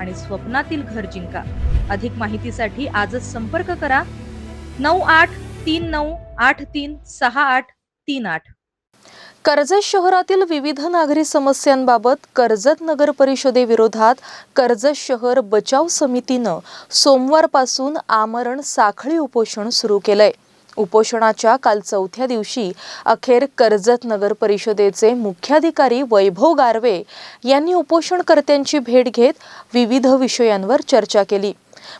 आणि स्वप्नातील घर जिंका. अधिक माहितीसाठी आजच संपर्क करा. नऊ आठ तीन नऊ आठ तीन सहा आठ तीन आठ. कर्जत शहरातील विविध नागरी समस्यांबाबत कर्जत नगर परिषदेविरोधात कर्जत शहर बचाव समितीनं सोमवारपासून आमरण साखळी उपोषण सुरू केलंय. उपोषणाच्या काल चौथ्या दिवशी अखेर कर्जत नगर परिषदेचे मुख्याधिकारी वैभव गारवे यांनी उपोषणकर्त्यांची भेट घेत विविध विषयांवर चर्चा केली.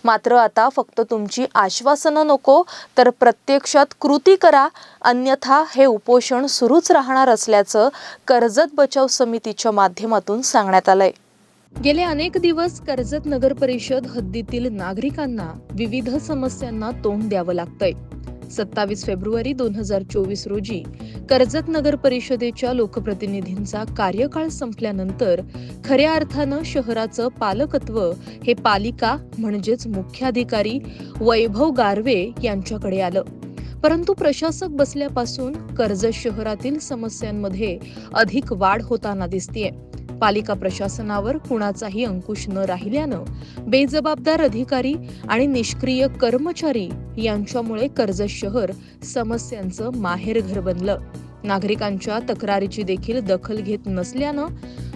मात्र आता फक्त तुमची आश्वासनं नको तर प्रत्यक्षात कृती करा अन्यथा हे उपोषण सुरूच राहणार असल्याचं कर्जत बचाव समितीच्या माध्यमातून सांगण्यात आलंय. गेले अनेक दिवस कर्जत नगर परिषद हद्दीतील नागरिकांना विविध समस्यांना तोंड द्यावं लागतंय. सत्तावीस फेब्रुवारी दोन हजार चोवीस रोजी कर्जत नगर परिषदेच्या लोकप्रतिनिधींचा कार्यकाळ संपल्यानंतर खऱ्या अर्थानं शहराचं पालकत्व हे पालिका म्हणजेच मुख्याधिकारी वैभव गारवे यांच्याकडे आलं. परंतु प्रशासक बसल्यापासून कर्जत शहरातील समस्यांमध्ये अधिक वाढ होताना दिसतीये. पालिका प्रशासनावर कुणाचाही अंकुश न राहिल्यानं बेजबाबदार अधिकारी आणि निष्क्रिय कर्मचारी यांच्यामुळे कर्जत शहर समस्यांचं माहेरघर बनलं. नागरिकांच्या तक्रारीची देखील दखल घेत नसल्यानं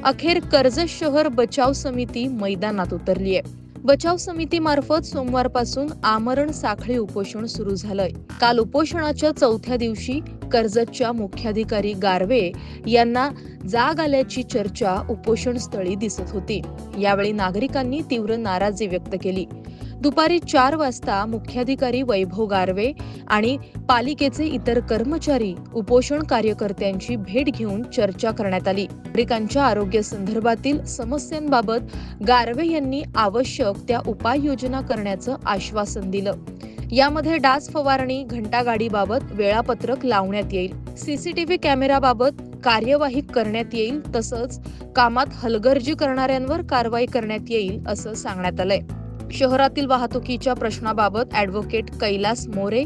अखेर कर्जत शहर बचाव समिती मैदानात उतरली आहे. बचाव समितीमार्फत सोमवारपासून आमरण साखळी उपोषण सुरू झालंय. काल उपोषणाच्या चौथ्या दिवशी कर्जतच्या मुख्याधिकारी गारवे यांना जाग आल्याची चर्चा उपोषणस्थळी दिसत होती. यावेळी नागरिकांनी तीव्र नाराजी व्यक्त केली. दुपारी चार वाजता मुख्याधिकारी वैभव गारवे आणि पालिकेचे इतर कर्मचारी उपोषण कार्यकर्त्यांची भेट घेऊन चर्चा करण्यात आली. नागरिकांच्या आरोग्य संदर्भातील समस्यांबाबत गारवे यांनी आवश्यक त्या उपाययोजना करण्याचं आश्वासन दिलं. यामध्ये डास फवारणी घंटागाडीबाबत वेळापत्रक लावण्यात येईल. सीसीटीव्ही कॅमेराबाबत कार्यवाही करण्यात येईल तसंच कामात हलगर्जी करणाऱ्यांवर कारवाई करण्यात येईल असं सांगण्यात आलंय. शहरातील वाहतुकीच्या प्रश्नाबाबत ॲडव्होकेट कैलास मोरे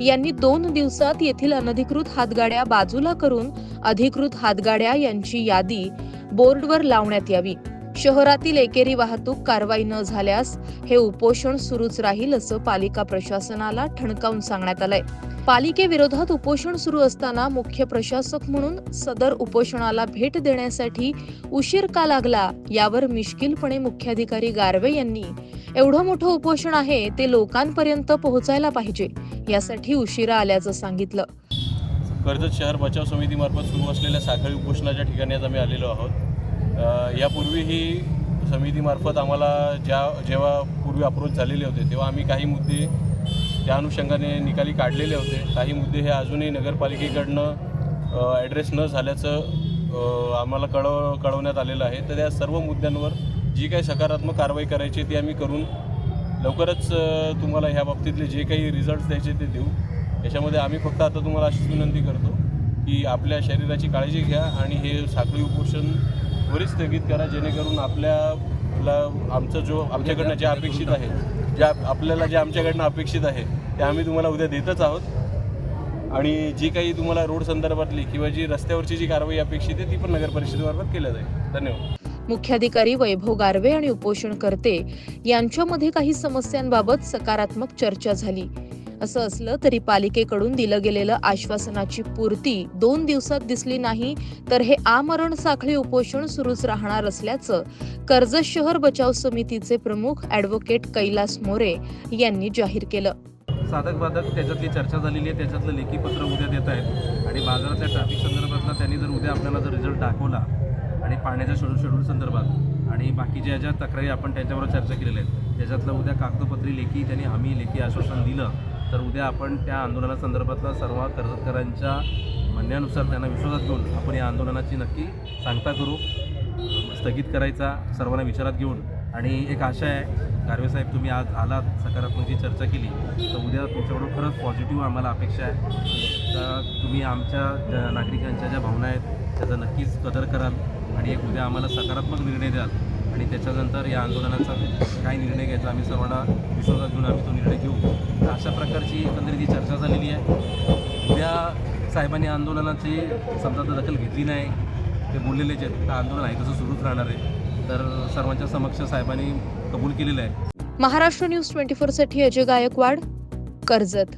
यांनी दोन दिवसात येथील अनधिकृत हातगाड्या बाजूला करून अधिकृत हातगाड्या यांची यादी बोर्डवर लावण्यात यावी. शहरातील एकेरी वाहतूक कारवाई न झाल्यास हे उपोषण सुरूच राहील असं पालिका प्रशासनाला ठणकावून सांगण्यात आलंय. पालिकेविरोधात उपोषण सुरू असताना मुख्य प्रशासक म्हणून सदर उपोषणाला भेट देण्यासाठी उशीर का लागला यावर मिश्किलपणे मुख्याधिकारी गारवे यांनी एवढं मोठं उपोषण आहे ते लोकांपर्यंत पोहोचायला पाहिजे यासाठी उशिरा आल्याचं सांगितलं. कर्जत शहर बचाव समितीमार्फत सुरू असलेल्या साखळी उपोषणाच्या ठिकाणी आज आम्ही आलेलो आहोत. यापूर्वी यापूर्वीही समितीमार्फत आम्हाला ज्या जेव्हा पूर्वी अप्रोच झालेले होते तेव्हा आम्ही काही मुद्दे त्या अनुषंगाने निकाली काढलेले होते. काही मुद्दे हे अजूनही नगरपालिकेकडनं ॲड्रेस न झाल्याचं आम्हाला कळव कळवण्यात आलेलं आहे. तर त्या सर्व मुद्द्यांवर जी काही सकारात्मक कारवाई करायची आहे ती आम्ही करून लवकरच तुम्हाला ह्या बाबतीतले जे काही रिझल्ट द्यायचे ते देऊ. याच्यामध्ये आम्ही फक्त आता तुम्हाला अशीच विनंती करतो की आपल्या शरीराची काळजी घ्या आणि हे साखळी उपोषण त्वरित स्थगित करा जेणेकरून आपल्याला आमचं जो आमच्याकडनं जे अपेक्षित आहे ज्या आपल्याला जे आमच्याकडनं अपेक्षित आहे ते आम्ही तुम्हाला उद्या देतच आहोत. आणि जी काही तुम्हाला रोड संदर्भातली किंवा जी रस्त्यावरची जी कारवाई अपेक्षित आहे ती पण नगर परिषदेमार्फत केल्या जाईल. धन्यवाद. मुख्याधिकारी वैभव गारवे आणि उपोषणकर्ते यांच्यामध्ये काही समस्यांबाबत सकारात्मक चर्चा झाली. असं असलं तरी पालिकेकडून दिलं गेलेलं आश्वासनाची पूर्ती दोन दिवसात दिसली नाही तर हे आमरण साखळी उपोषण सुरूच राहणार असल्याचं कर्जत शहर बचाव समितीचे प्रमुख ॲडव्होकेट कैलास मोरे यांनी जाहीर केलं. साधक बाधक त्याच्यातली चर्चा झालेली आहे त्याच्यातलं लेखी पत्र उद्या देत आहेत. आणि बाजारातल्या ट्रॅफिक संदर्भातला त्यांनी जर उद्या आपल्याला जर रिझल्ट दाखवला आणि पाण्याच्या शेड्यूल शेड्यूल संदर्भात. आणि बाकीच्या ज्या तक्रारी आपण त्यांच्याबरोबर चर्चा केलेल्या आहेत त्याच्यातलं उद्या कागदपत्री लेखी त्यांनी हमी लेखी आश्वासन दिलं तर उद्या आपण त्या आंदोलना संदर्भातला सर्व कर्जतकरांच्या म्हणण्यानुसार त्यांना विश्वासात घेऊन आपण या आंदोलनाची नक्की सांगता करू स्थगित करायचा सर्वांना विचारात घेऊन. आणि एक आशा आहे गारवे साहेब तुम्ही आज आलात सकारात्मकची चर्चा केली तर उद्या तुमच्याकडून खरंच पॉझिटिव्ह आम्हाला अपेक्षा आहे. तर तुम्ही आमच्या ज्या नागरिकांच्या ज्या भावना आहेत त्याचा नक्कीच कदर कराल आणि एक उद्या आम्हाला सकारात्मक निर्णय द्याल. आणि त्याच्यानंतर या आंदोलनाचा काय निर्णय घ्यायचा आम्ही सर्वांना विश्वासात घेऊन आम्ही तो निर्णय घेऊ. तर अशा प्रकारची एकंदरीत ही चर्चा झालेली आहे. उद्या साहेबांनी आंदोलनाची समजा दखल घेतली नाही ते बोललेलेच आहेत. तर आंदोलन आहे तसं सुरूच राहणार आहे. तर सर्वांच्या समक्ष साहेबांनी कबूल केलेलं आहे. महाराष्ट्र न्यूज ट्वेंटी फोरसाठी अजय गायकवाड कर्जत.